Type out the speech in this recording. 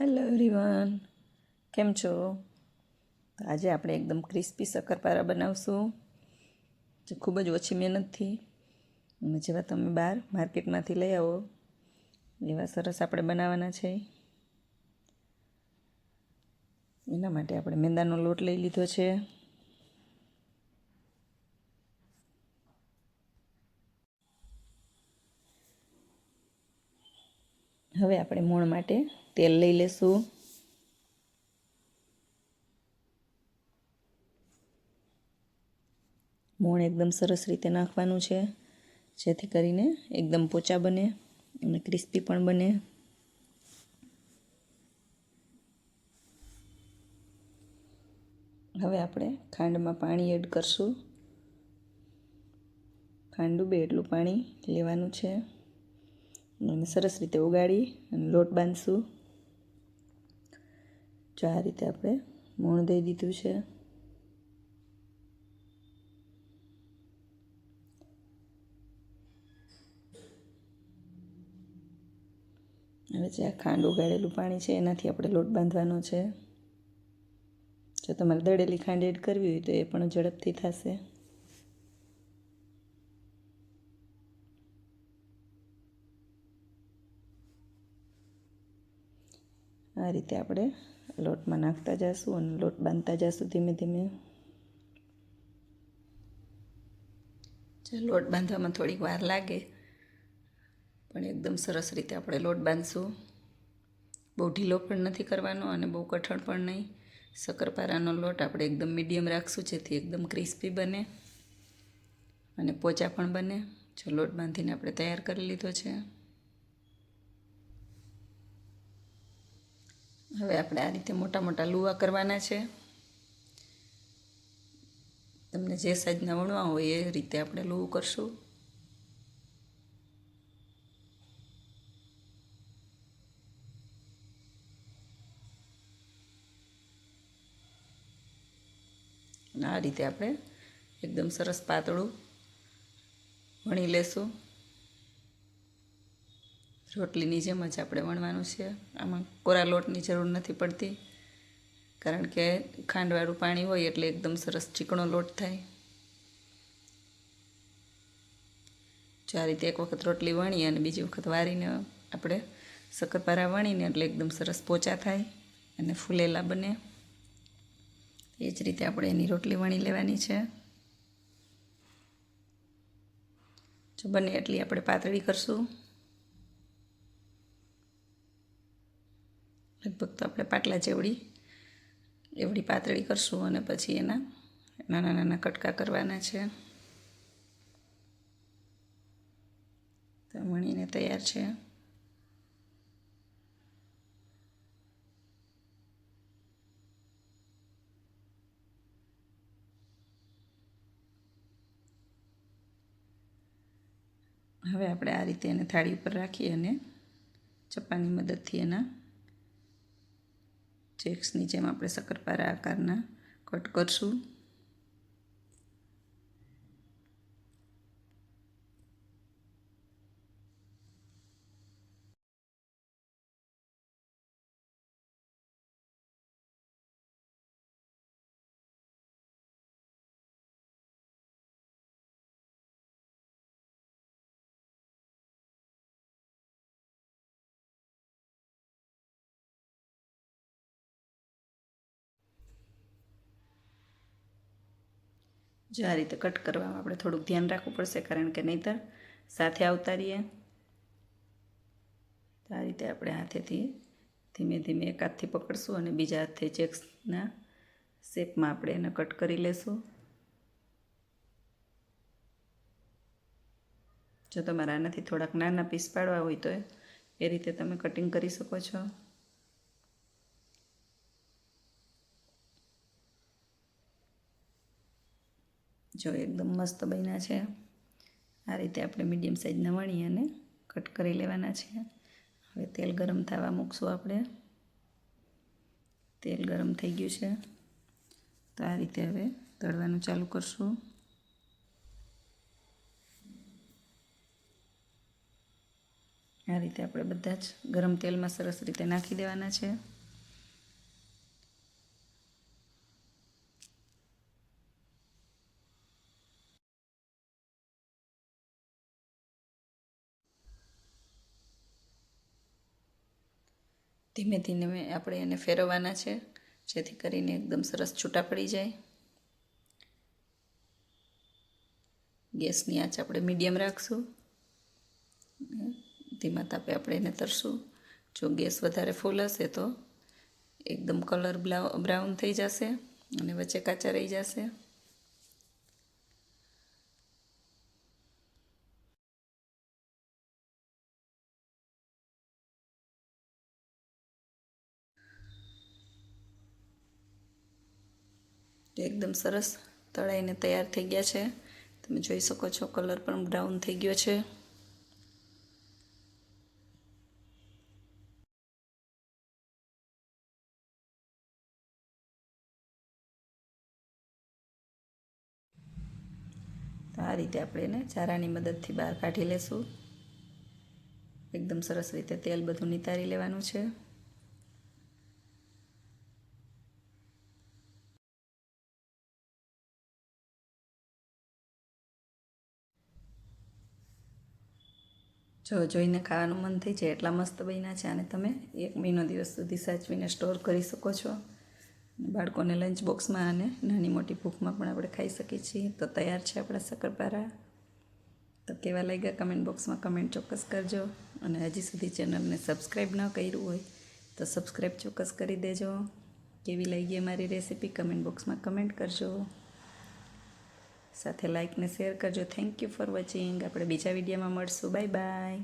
Hello everyone કેમ છો? આજે આપણે એકદમ ક્રિસ્પી શક્કરપારા બનાવશું. જે ખૂબ જ ઓછી મહેનતથી અને જેવા તમે બહાર માર્કેટમાંથી લઈ આવો, એવા સરસ આપણે બનાવવાના છે. એના માટે આપણે મેંદાનો લોટ લઈ લીધો છે. હવે આપણે મોણ માટે તેલ લઈ લેશું. મોણ એકદમ સરસ રીતે નાખવાનું છે, જેથી કરીને એકદમ પોચા બને અને ક્રિસ્પી પણ બને. હવે આપણે ખાંડમાં પાણી એડ કરશું. ખાંડ ડૂબે એટલું પાણી લેવાનું છે. અને સરસ રીતે ઉગાડી અને લોટ બાંધશું. જો આ રીતે આપણે મૂણ દઈ દીધું છે. હવે જે આ ખાંડ ઉગાડેલું પાણી છે, એનાથી આપણે લોટ બાંધવાનો છે. જો તમારે દળેલી ખાંડ એડ કરવી હોય તો એ પણ ઝડપથી થશે. આ રીતે આપણે લોટમાં નાખતા જઈશું અને લોટ બાંધતા જઈશું ધીમે ધીમે. લોટ બાંધવામાં થોડીક વાર લાગે, પણ એકદમ સરસ રીતે આપણે લોટ બાંધશું. બહુ ઢીલો પણ નથી કરવાનો અને બહુ કઠણ પણ નહીં. શક્કરપારાનો લોટ આપણે એકદમ મીડિયમ રાખશું, જેથી એકદમ ક્રિસ્પી બને અને પોચા પણ બને. જો લોટ બાંધીને આપણે તૈયાર કરી લીધો છે. હવે આપણે આ રીતે મોટા મોટા લુવા કરવાના છે. તમને જે સાઈઝના વણવા હોય એ રીતે આપણે લુવું કરશું. આ રીતે આપણે એકદમ સરસ પાતળું વણી લેશું. રોટલીની જેમ જ આપણે વણવાનું છે. આમાં કોરા લોટની જરૂર નથી પડતી. કારણ કે ખાંડવાળું પાણી હોય એટલે એકદમ સરસ ચીકણો લોટ થાય. જો આ રીતે એક વખત રોટલી વણી અને બીજી વખત વારીને આપણે શક્કરપારા વણીને એટલે એકદમ સરસ પોચા થાય અને ફૂલેલા બને. એ જ રીતે આપણે એની રોટલી વણી લેવાની છે. જો બને એટલી આપણે પાતળી કરશું. આપણે જેવડી. એવડી પાતળી કરશું અને પછી એના નાના નાના કટકા કરવાના છે. તો મણીને તૈયાર છે. હવે આપણે આ રીતે એને થાળી ઉપર રાખી અને ચપ્પાની મદદથી એના ચેક્સની જેમ આપણે શક્કરપારા આકારના કટ કરશું. જો આ રીતે કટ કરવામાં આપણે થોડુંક ધ્યાન રાખવું પડશે, કારણ કે નહીંતર સાથે આવતા રહીએ. તો આ રીતે આપણે હાથેથી ધીમે ધીમે એક હાથથી પકડશું અને બીજા હાથથી ચેક્સના શેપમાં આપણે એને કટ કરી લેશું. જો તમારે આનાથી થોડાક નાના પીસ પાડવા હોય તો એ રીતે તમે કટિંગ કરી શકો છો. જો એકદમ મસ્ત બન્યા છે. આ રીતે આપણે મીડિયમ સાઇઝના વણી અને કટ કરી લેવાના છે. હવે તેલ ગરમ થવા મૂકશું આપણે. તેલ ગરમ થઈ ગયું છે. તો આ રીતે હવે તળવાનું ચાલુ કરશું. આ રીતે આપણે બધા જ ગરમ તેલમાં સરસ રીતે નાખી દેવાના છે. ધીમે ધીમે આપણે એને ફેરવવાના છે, જેથી કરીને એકદમ સરસ છૂટા પડી જાય. ગેસની આંચ આપણે મીડિયમ રાખશું. ધીમા તાપે આપણે એને તરશું. જો ગેસ વધારે ફૂલ હશે તો એકદમ કલર બ્રાઉન થઈ જશે અને વચ્ચે કાચા રહી જશે. તો એકદમ સરસ તળાઈને તૈયાર થઈ ગયા છે. તમે જોઈ શકો છો કલર પણ બ્રાઉન થઈ ગયો છે. તો આ રીતે આપણે એને ચારાની મદદથી બહાર કાઢી લેશું. એકદમ સરસ રીતે તેલ બધું નિતારી લેવાનું છે. જો જોઈને ખાવાનું મન થઈ જાય એટલા મસ્ત બન્યા છે. અને તમે એક મહિનો દિવસ સુધી સાચવીને સ્ટોર કરી શકો છો. બાળકોને લંચ બોક્સમાં અને નાની મોટી ભૂખમાં પણ આપણે ખાઈ શકીએ છીએ. તો તૈયાર છે આપણા શક્કરપારા તો કેવા લાગ્યા કમેન્ટ બોક્સમાં કમેન્ટ ચોક્કસ કરજો. અને હજી સુધી ચેનલને સબસ્ક્રાઈબ ન કર્યું હોય તો સબસ્ક્રાઈબ ચોક્કસ કરી દેજો. કેવી લાગી અમારી રેસીપી કમેન્ટ બોક્સમાં કમેન્ટ કરજો. સાથે લાઇક ને શેર કરજો. થેન્ક યુ ફોર વોચિંગ આપણે બીજા વિડીયોમાં મળશું. Bye bye